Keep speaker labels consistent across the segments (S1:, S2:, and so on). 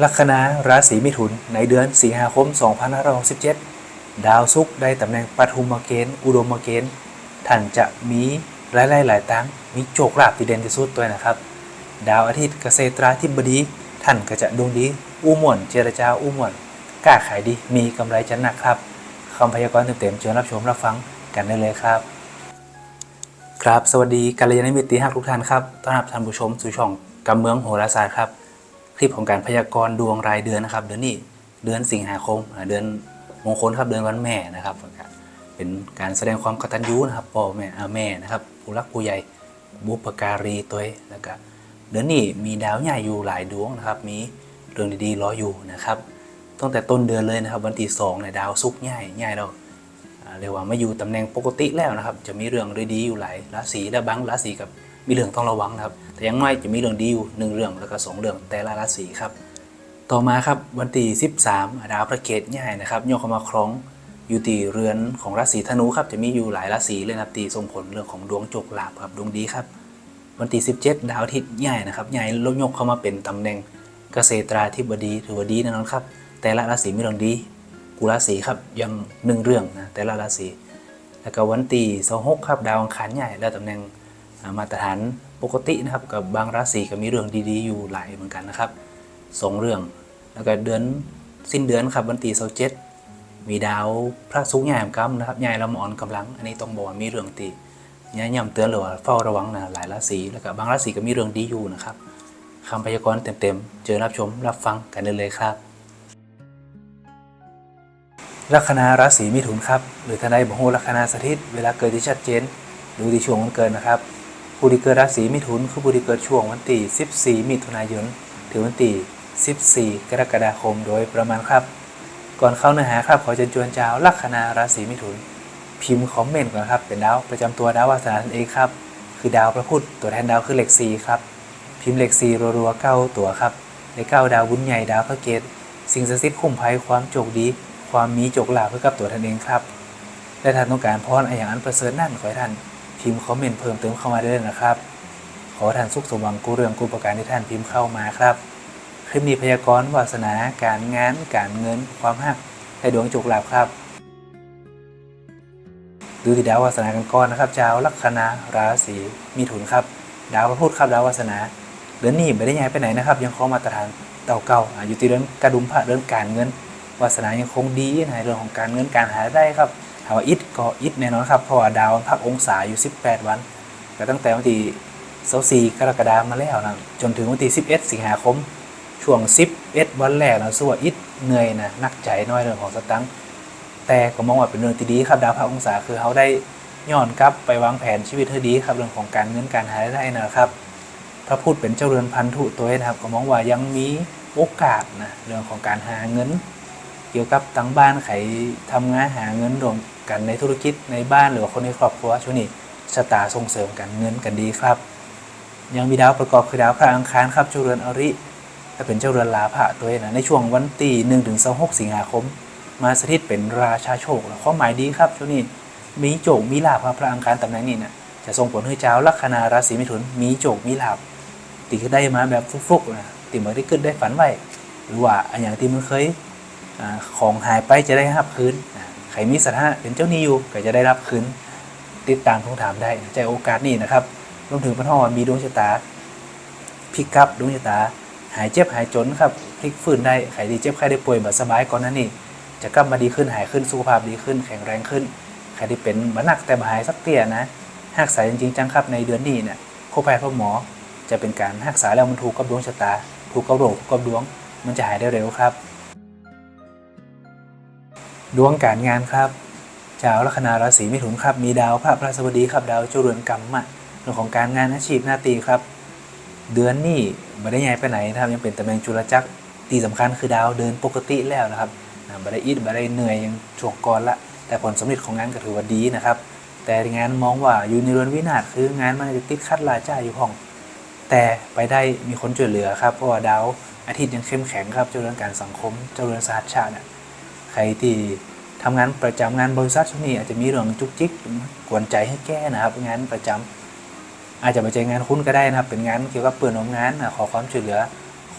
S1: ลัคนาราศีมิถุน ในเดือนสิงหาคม 2567 ดาวศุกร์ได้ตำแหน่งปฐุมเกณฑ์อุดมเกณฑ์ท่านจะมีหลาย ๆ หลายตังมีโจกลาภที่เด่นที่สุดตัวนะครับ ดาวอาทิตย์เกษตราธิบดี ท่านก็จะดวงดีอู้ม่วนเจรจาอู้ม่วนกล้าขายดีมีกำไรจันหนักครับคำพยากรณ์เต็มๆเชิญรับชมรับฟังกันได้เลยครับ ครับ สวัสดีกัลยาณมิตรที่ฮักทุกท่านครับต้อนรับท่านผู้ชมสู่ช่องกำเมืองโหราศาสตร์ครับ ลิปของการพยากรณ์ดวงรายเดือนนะครับ เดือนนี้เดือนสิงหาคมเดือนมงคลครับเดือนวันแม่นะครับ เป็นการแสดงความกตัญญูนะครับพ่อแม่อาแม่นะครับผู้รักผู้ใหญ่บุปการีตัวเองแล้วก็เดือนนี้มีดาวใหญ่อยู่หลายดวงนะครับ มีเรื่องดีๆรออยู่นะครับตั้งแต่ต้นเดือนเลยนะครับ วันที่สองเนี่ยดาวศุกใหญ่ใหญ่เราอ่าเรียกว่าไม่อยู่ตำแหน่งปกติแล้วนะครับ จะมีเรื่องดีๆอยู่หลายราศีและบางราศีกับมีเรื่องต้องระวังนะครับ แต่อยังน้อยจะมีเรื่องดีอยู่หนึ่งเรื่องแล้วก็สองเรื่องแต่ละราศีครับ ต่อมาครับวันที่13 ดาวพระเกตใหญ่นะครับโยกเข้ามาคล้องอยู่ที่เรือนของราศีธนูครับจะมีอยู่หลายราศีเลยนะครับตีส่งผลเรื่องของดวงโจกลาภครับดวงดีครับ วันที่17 ดาวอาทิตย์ใหญ่นะครับใหญ่ลดยกเข้ามาเป็นตำแหน่งเกษตราธิบดีถือว่าดีแน่นอนครับแต่ละราศีมีเรื่องดีกุราศีครับยังหนึ่งเรื่องนะแต่ละราศีแล้วก็วันที่26ครับดาวอังคารใหญ่และตำแหน่งมาตรฐาน ปกตินะครับกับบางราศีก็มีเรื่องดีๆอยู่หลายเหมือนกันนะครับสองเรื่องแล้วก็เดือนสิ้นเดือนครับวันที่27มีดาวพระศุกใหญ่กำนะครับใหญ่ละมอนกำลัง อันนี้ต้องบอกว่ามีเรื่องตีย้ำย้ำเตือนหรือว่าเฝ้าระวังนะหลายราศีแล้วก็บางราศีก็มีเรื่องดีอยู่นะครับคำพยากรณ์เต็มๆ เจอรับชมรับฟังกันได้เลยครับลัคนาราศีมิถุนครับหรือทนายบอกโหลัคนาสถิต เวลาเกิดที่ชัดเจน ดูที่ช่วงวันเกิดนะครับ ผู้ที่เกิดราศีมิถุนคือผู้ที่เกิดช่วงวันที่14 มิถุนายน ถึงวันที่14 กรกฎาคมโดยประมาณครับ ก่อนเข้าเนื้อหาครับขอเชิญชวนชาวลัคนาราศีมิถุน พิมพ์คอมเมนต์ก่อนครับเป็นดาวประจำตัวดาววาสนานั่นเองครับ คือดาวพระพุธตัวแทนดาวคือเหลข4ครับ พิมพ์เหลข4รัวๆเก้าตัวครับเลขเก้าดาวบุญใหญ่ดาวพระเกตสิ่งศักดิ์สิทธิ์คุ้มภัยความโชคดี ความมีโจกลาภเพื่อกับตัวท่านเองครับและท่านต้องการพรอะอย่างอันประเสริฐนั่นขอให้ท่าน พิมพ์คอมเมนต์เพิ่มเติมเข้ามาได้เลยนะครับ ขอท่านสุขสมหวังกู้เรื่องกู้ประการที่ท่านพิมพ์เข้ามาครับ คลิปนี้พยากรณ์วาสนา การงาน การเงิน ความหักให้ดวงโจกหลาภครับ ดูที่ดาววาสนากันก่อนนะครับชาวลัคนาราศีมีถุนครับ ดาวพระพุธครับดาววาสนาเดือนนี้ไม่ได้ย้ายไปไหนนะครับ ยังคงมาตรฐานเก่าเก่าๆอะอยู่ที่เรื่องกระดุมพระเรื่องการเงินวาสนายังคงดีในเรื่องของการเงินการหาได้ครับ ถามว่าอิดก็อิดแน่นอนครับ เพราะว่าดาวพักองศาอยู่ 18 วัน ก็ตั้งแต่วันที่24กรกฎาคมมาแล้วนะจนถึงวันที่11 สิงหาคม ช่วง 11 วันแรกนะสู้ว่าอิดเหนื่อยนะนักใจน้อยเรื่องของสตังค์แต่ก็มองว่าเป็นเรื่องที่ดีครับดาวพักองศาคือเขาได้ย้อนกลับไปวางแผนชีวิตให้ดีครับเรื่องของการเงินการหาได้นะครับพระพุธเป็นเจ้าเรือนพันธุตัวเองนะครับ ก็มองว่ายังมีโอกาสนะเรื่องของการหาเงิน เกี่ยวกับตั้งบ้านใครทำงานหาเงินรวม กันในธุรกิจในบ้านหรือว่าคนในครอบครัวช่วงนี้ชะตาส่งเสริมกันเงินกันดีครับ ยังมีดาวประกอบคือดาวพระอังคารครับเจ้าเรือนอริและเป็นเจ้าเรือนลาภะตัวเองนะในช่วงวันที่หนึ่งถึงสหกสิงหาคม มาสถิตเป็นราชาโชคความหมายดีครับช่วงนี้มีโจกมีลาภครับพระอังคารตำแหน่งนี้นะจะส่งผลให้เจ้าลัคนาราศีมิถุนมีโจกมีลาภตีก็ได้มาแบบฟุกๆนะตีเหมือนที่ขึ้นได้ฝันไว้หรือว่าอย่างที่มันเคยอของหายไปจะได้รับคืนอ่า ใครมีสถานะเป็นเจ้าหนี้อยู่ก็จะได้รับคืนติดตามทวงถามได้ใจโอกาสนี้นะครับรวมถึงพระทอมีดวงชะตาพลิกครับดวงชะตา หายเจ็บหายจนครับพลิกฟื้นได้ใครดีเจ็บใครได้ป่วยแบบสบายก่อนนั้นนี่จะกลับมาดีขึ้นหายขึ้นสุขภาพดีขึ้น แข็งแรงขึ้น ใครที่เป็นบาหนักแต่หายสักเตี้ยนะหักษาจริงจังครับในเดือนนี้เนี่ยพบแพทย์พบหมอจะเป็นการรักษาแล้วมันถูกกับดวงชะตา ถูกกับโรคถูกกับดวง มันจะหายได้เร็วครับ ดวงการงานครับชาวลัคนาราศีมิถุนครับมีดาวพระพระสบดีครับดาวเจ้าเรือนกรรมะเรื่องของการงานอาชีพหน้าตีครับ เดือนนี้ไม่ได้ย้ายไปไหนนะครับยังเป็นตำแหน่งจุลจักรที่สำคัญคือดาวเดินปกติแล้วนะครับอ่าไม่ได้อิดไม่ได้เหนื่อยยังช่วงก่อนละแต่ผลสำเร็จของงานก็ถือว่าดีนะครับ แต่งานมองว่าอยู่ในเรือนวินาศคืองานมันจะติดขัดลาจ้าอยู่ห้อง แต่ไปได้มีคนช่วยเหลือครับเพราะว่าดาวอาทิตย์ยังเข้มแข็งครับเจรื่องการสังคมเจรื่องสาธารณชาติอะ ใครที่ทำงานประจำงานบริษัทช่วงนี้อาจจะมีเรื่องจุกจิกกวนใจให้แก้นะครับงานประจำอาจจะไม่ใช่งานคุ้นก็ได้นะครับ เป็นงานเกี่ยวกับเปิดโรงงานอะขอความช่วยเหลือ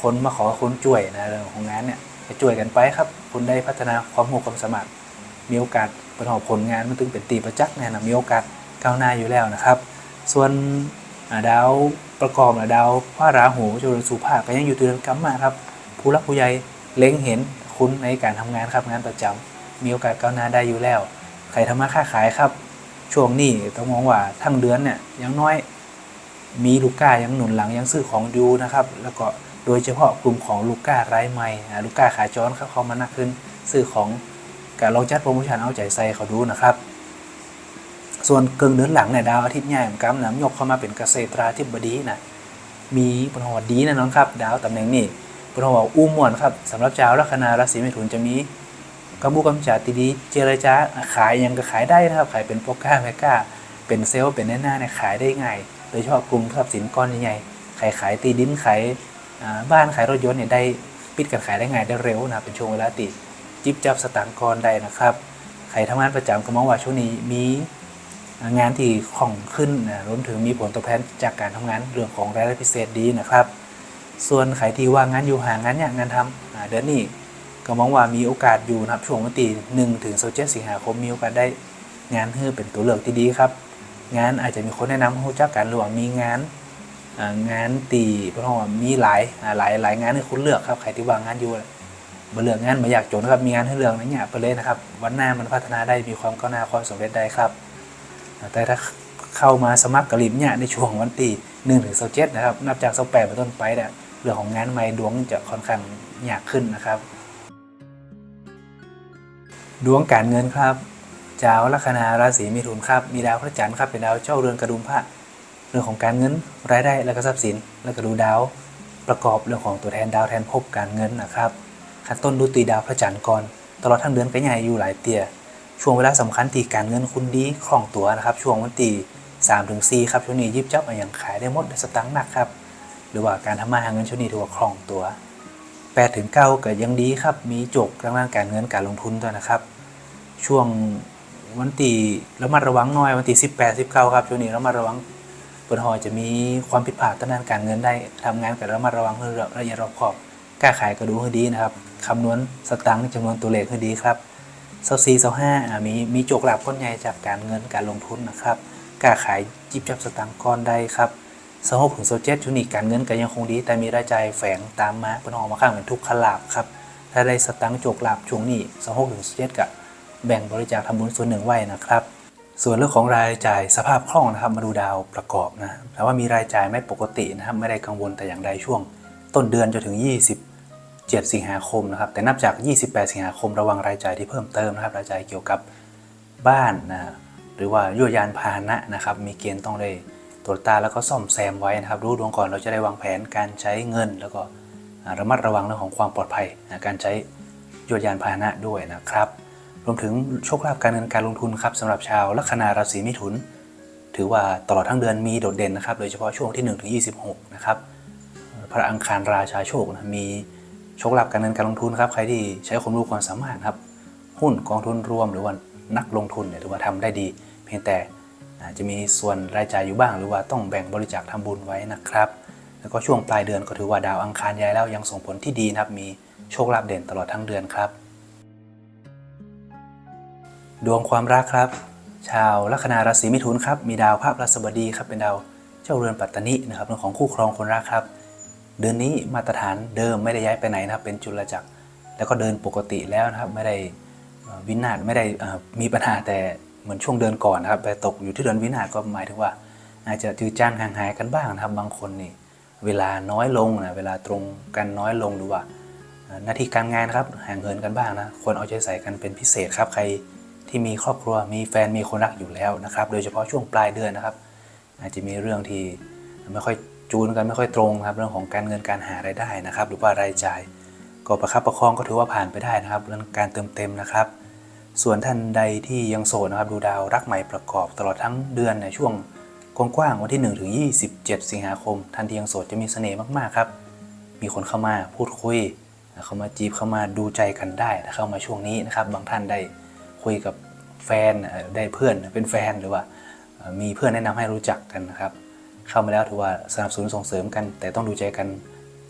S1: คนมาขอคุณช่วยนะเรื่องของงานเนี่ยจะช่วยกันไปครับ คุณได้พัฒนาความรู้ความสามารมีโอกาสประกอบผลงานมันถึงเป็นตีประจักษ์เนี่ยนะมีโอกาสก้าวหน้าอยู่แล้วนะครับ ส่วนาดาวประกอบดาวพระราหูจุลสุภาพก็ยังอยู่เดือนกัมมาครับ ผู้รักผู้ใหญ่เล็งเห็น คุณในการทำงานครับงานประจำมีโอกาสก้าวหน้าได้อยู่แล้วใครทำมาค้าขายครับ ช่วงนี้ต้องมองว่าทั้งเดือนเนี่ยยังน้อยมีลูกค้ายังหนุนหลังยังซื้อของอยู่นะครับ แล้วก็โดยเฉพาะกลุ่มของลูกค้ารายใหม่ลูกค้าขาจรครับเขามานักขึ้นซื้อของการลองจัดโปรโมชั่นเอาใจใส่เขาดูนะครับ ส่วนเกิงเดือนหลังเนี่ยดาวอาทิตย์ใหญ่เหมือนกันนะยกเข้ามาเป็นเกษตราธิบดีนะมีปนหัวดีแนะนอนครับ ดาวตำแหน่งนี้ ปนหัวอู้ม่วนครับสำหรับชาวลัคนาราศีเมถุนจะมีกำบูกำจัดตีดีเจรจาขายยังก็ขายได้นะครับ ขายเป็นโปรก้าแมก้า เป็นเซลล์เป็นแน่หน้าเนี่ยขายได้ง่ายโดยเฉพาะกลุ่มทรัพย์สินก้อนใหญ่ขายขายตีดินขายบ้านขายรถยนต์เนี่ยได้ปิดกันขายได้ง่ายได้เร็วนะเป็นช่วงเวลาตีจิบจับสตางค์ก้อนได้นะครับใครทำงานประจำก็มองว่าช่วงนี้มีงานที่ของขึ้นนะรวมถึงมีผลตอบแทนจากการทำงานเรื่องของรายได้พิเศษดีนะครับ ส่วนใครที่ว่างงานอยู่หางานเนี่ยงานทำเดือนนี้ก็มองว่ามีโอกาสอยู่นะครับช่วงวันที่หนึ่งถึงเจ็ดสิงหาคมมีโอกาสได้งานเพื่อเป็นตัวเลือกที่ดีครับ งานอาจจะมีคนแนะนำให้รู้จักกันหรือว่ามีงานงานตีเพราะว่ามีหลายหลายหลายงานให้คุณเลือกครับใครที่ว่างงานอยู่มาเลือกงานมาอยากจนนะครับมีงานให้เลือกนะเนี่ยไปเลยนะครับ วันหน้ามันพัฒนาได้มีความก้าวหน้าความสำเร็จได้ครับ แต่ถ้าเข้ามาสมัครกระลิมเนี่ยในช่วงวันที่หนึ่งถึงเจ็ดนะครับนับจากสแปดเป็นต้นไปเนี่ย เรื่องของงานใหม่ดวงจะค่อนข้างยากขึ้นนะครับ ดวงการเงินครับจ้าลัคนาราศีมิถุนครับ มีดาวพระจันทร์ครับเป็นดาวเจ้าเรือนกระดุมพระเรื่องของการเงินรายได้และก็ทรัพย์สิน แล้วก็ดูดาวประกอบเรื่องของตัวแทนดาวแทนภพการเงินนะครับขั้นต้นดูตีดาวพระจันทร์ก่อนตลอดทั้งเดือนก็ใหญ่อยู่หลายเตียช่วงเวลาสำคัญที่การเงินคุณดีคล่องตัวนะครับ ช่วงวันที่สามถึงสี่ครับช่วงนี้ยิบจับอะไรอย่างขายได้หมดได้สตังค์หนักครับ หรือว่าการทำมาหาเงินช่วงนี้ถือว่าคล่องตัวแปดถึงเก้าก็ยังดีครับ มีจบทางด้านการเงินการลงทุนด้วยนะครับ ช่วงวันที่ระมัดระวังหน่อยวันที่สิบแปดสิบเก้าครับช่วงนี้ระมัดระวังเปิดหอยจะมีความผิดพลาดทางด้านการเงินได้ทำงานกับระมัดระวังเพื่อละเอียดรอบคอบกล้าขายก็ดูให้ดีนะครับคำนวณสตังค์จำนวนตัวเลขให้ดีครับเซาซีเซาห้ามีมีโจกหลับก้อนใหญ่จากการเงินการลงทุนนะครับกล้าขายจิบจับสตางค์ก้อนได้ครับ เซาหกถึงเซเจ็ดช่วงนี้การเงินก็ยังคงดี แต่มีรายจ่ายแฝงตามมาเป็นออกมาข้างเหมือนทุกขลาบครับ ถ้าได้สตางค์จกหลับช่วงนี้เซาหกถึงเซเจ็ดก็แบ่งบริจาคทำบุญส่วนหนึ่งไว้นะครับ ส่วนเรื่องของรายจ่ายสภาพคล่องนะครับมาดูดาวประกอบนะแต่ว่ามีรายจ่ายไม่ปกตินะครับไม่ได้กังวลแต่อย่างใดช่วง ต้นเดือนจนถึง 27 สิงหาคมนะครับแต่นับจาก 28 สิงหาคมระวังรายจ่ายที่เพิ่มเติมนะครับรายจ่ายเกี่ยวกับบ้านนะหรือว่ายวดยานพาหนะนะครับมีเกณฑ์ต้องได้ รวจตาแล้วก็ซ่อมแซมไว้นะครับ รู้ดวงก่อนเราจะได้วางแผนการใช้เงิน แล้วก็ระมัดระวังเรื่องของความปลอดภัยนะการใช้ยวดยานพาหนะด้วยนะครับ รวมถึงโชคลาภการเงินการลงทุนครับสำหรับชาวลัคนาราศีมิถุน ถือว่าตลอดทั้งเดือนมีโดดเด่นนะครับ โดยเฉพาะช่วงที่ 1 ถึง 26 นะครับ พระอังคารราชาโชคนะมีโชคลาภการเงินการลงทุนครับใครที่ใช้ความรู้ความสามารถครับ หุ้นกองทุนรวมหรือว่านักลงทุนเนี่ยถือว่าทำได้ดี เพียงแต่ อาจจะมีส่วนรายจ่ายอยู่บ้าง หรือว่าต้องแบ่งบริจาคทำบุญไว้นะครับ แล้วก็ช่วงปลายเดือนก็ถือว่าดาวอังคารย้ายแล้วยังส่งผลที่ดีนะครับ มีโชคลาภเด่นตลอดทั้งเดือนครับ ดวงความรักครับ ชาวลัคนาราศีมิถุนครับ มีดาวภาพรัสบดีครับ เป็นดาวเจ้าเรือนปัตตานินะครับเรื่องของคู่ครองคนรักครับ เดือนนี้มาตรฐานเดิมไม่ได้ย้ายไปไหนนะครับ เป็นจุลจักร แล้วก็เดินปกติแล้วนะครับ ไม่ได้วินาศไม่ได้มีปัญหาแต่ เหมือนช่วงเดือนก่อนนะครับไปตกอยู่ที่เดือนวินาก็หมายถึงว่า อาจจะจืดจางห่างหายกันบ้างนะครับบางคนนี่เวลาน้อยลงนะเวลาตรงกันน้อยลงหรือว่า หน้าที่การงานครับห่างเหินกันบ้างนะควรเอาใจใส่กันเป็นพิเศษครับใครที่มีครอบครัวมีแฟนมีคนรักอยู่แล้วนะครับ โดยเฉพาะช่วงปลายเดือนนะครับ อาจจะมีเรื่องที่ไม่ค่อยจูนกันไม่ค่อยตรงครับ เรื่องของการเงินการหารายได้นะครับ หรือว่ารายจ่าย ก็ประคับประคองก็ถือว่าผ่านไปได้นะครับเรื่องการเติมเต็มนะครับ ส่วนท่านใดที่ยังโสดนะครับดูดาวรักใหม่ประกอบตลอดทั้งเดือนในช่วงกว้างๆวันที่ 1 ถึง 27 สิงหาคม ท่านที่ยังโสดจะมีเสน่ห์มากๆครับ มีคนเข้ามาพูดคุย เข้ามาจีบเข้ามาดูใจกันได้ถ้าเข้ามาช่วงนี้นะครับ บางท่านได้คุยกับแฟนได้เพื่อนเป็นแฟนหรือว่า มีเพื่อนแนะนำให้รู้จักกันนะครับ เข้ามาแล้วถือว่าสนับสนุนส่งเสริมกัน แต่ต้องดูใจกัน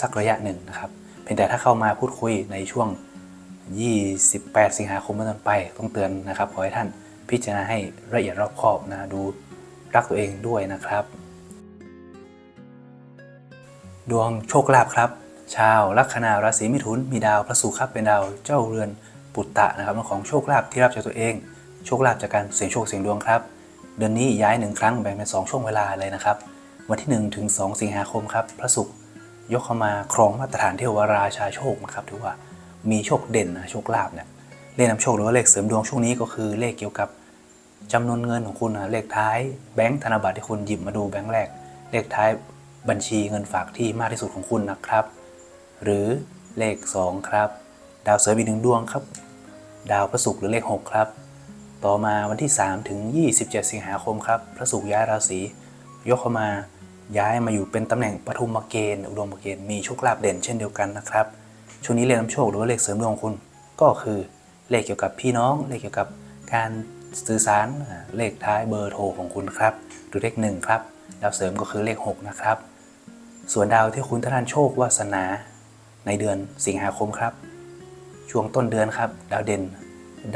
S1: สักระยะหนึ่งนะครับเพียงแต่ถ้าเข้ามาพูดคุยในช่วง 28 สิงหาคมเป็นต้นไปต้องเตือนนะครับ ขอให้ท่านพิจารณาให้ละเอียดรอบคอบนะดูรักตัวเองด้วยนะครับ ดวงโชคลาภครับ ชาวลัคนาราศีมิถุนมีดาวพระศุกร์ครับเป็นดาวเจ้าเรือนปุตตะนะครับเรื่องของโชคลาภที่รับจากตัวเอง โชคลาภจากการเสี่ยงโชคเสี่ยงดวงครับ เดือนนี้ย้ายหนึ่งครั้งแบ่งเป็นสองช่วงเวลาเลยนะครับ วันที่1ถึง2สิงหาคมครับพระศุกร์ยกเข้ามาครองมาตรฐานเทวราชาโชคนะครับถือว่า มีโชคเด่นนะโชคลาภเนี่ยเลขนำโชคหรือว่าเลขเสริมดวงช่วงนี้ก็คือเลขเกี่ยวกับจำนวนเงินของคุณนะเลขท้ายแบงค์ธนบัตรที่คุณหยิบมาดูแบงค์แรก เลขท้ายบัญชีเงินฝากที่มากที่สุดของคุณนะครับ หรือเลข 2 ครับ ดาวเสริมอีกหนึ่งดวงครับ ดาวพระศุกร์หรือเลข 6 ครับ ต่อมาวันที่ 3 ถึง 27 สิงหาคมครับ พระศุกร์ย้ายราศียกเข้ามาย้ายมาอยู่เป็นตำแหน่งปฐุมเกณฑ์อุดมเกณฑ์มีโชคลาภเด่นเช่นเดียวกันนะครับ ช่วงนี้เลขนำโชคหรือว่าเลขเสริมดวงของคุณก็คือเลขเกี่ยวกับพี่น้อง เลขเกี่ยวกับการสื่อสารเลขท้ายเบอร์โทรของคุณครับหรือเลข1ครับดาวเสริมก็คือเลข 6 นะครับ ส่วนดาวที่คุณท่านโชควาสนาในเดือนสิงหาคมครับ ช่วงต้นเดือนครับ ดาวเด่น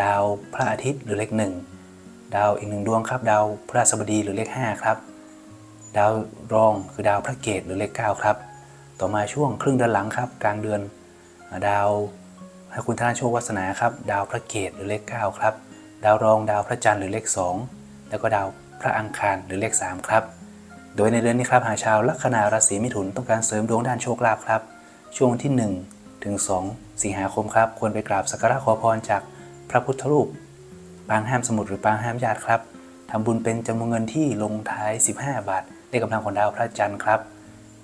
S1: ดาวพระอาทิตย์หรือเลขหนึ่งดาวอีกหนึ่งดวงครับ ดาวพระราชบดีหรือเลข 5 ครับ ดาวรองคือดาวพระเกตหรือเลข 9 ครับ ต่อมาช่วงครึ่งเดือนหลังครับ กลางเดือน ดาวให้คุณท่านโชควาสนาครับ ดาวพระเกตหรือเลข 9 ครับ ดาวรองดาวพระจันทร์หรือเลข 2 แล้วก็ดาวพระอังคารหรือเลข 3 ครับ โดยในเดือนนี้ครับหากชาวลัคนาราศีมิถุนต้องการเสริมดวงด้านโชคลาภครับ ช่วงวันที่ 1 ถึง 2 สิงหาคมครับควรไปกราบสักการะขอพรจากพระพุทธรูปปางห้ามสมุทรหรือปางห้ามญาติครับทำบุญเป็นจำนวนเงินที่ลงท้าย 15 บาทเลขกำลังของดาวพระจันทร์ครับ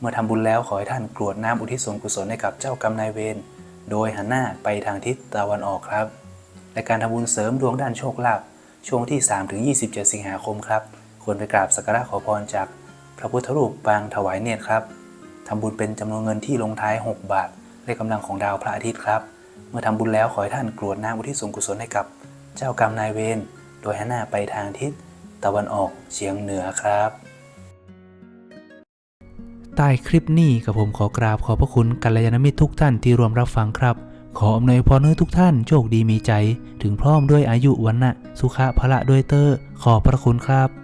S1: เมื่อทำบุญแล้วขอให้ท่านกรวดน้ำอุทิศส่วนกุศลให้กับเจ้ากรรมนายเวร โดยหันหน้าไปทางทิศตะวันออกครับ และการทำบุญเสริมดวงด้านโชคลาภช่วงที่3ถึง27 สิงหาคมครับ ควรไปกราบสักการะขอพรจากพระพุทธรูปปางถวายเนตรครับทำบุญเป็นจำนวนเงินที่ลงท้าย 6 บาทเลขกำลังของดาวพระอาทิตย์ครับ เมื่อทำบุญแล้วขอให้ท่านกรวดน้ำอุทิศส่วนกุศลให้กับ เจ้ากรรมนายเวร โดยหันหน้าไปทางทิศตะวันออกเฉียงเหนือครับ
S2: ใต้คลิปนี้กับผมขอกราบขอบพระคุณกัลยาณมิตรทุกท่านที่รวมรับฟังครับ ขออำนวยพรให้ทุกท่านโชคดีมีใจ ถึงพร้อมด้วยอายุวันนะสุขะพละด้วยเตอร์ขอบพระคุณครับ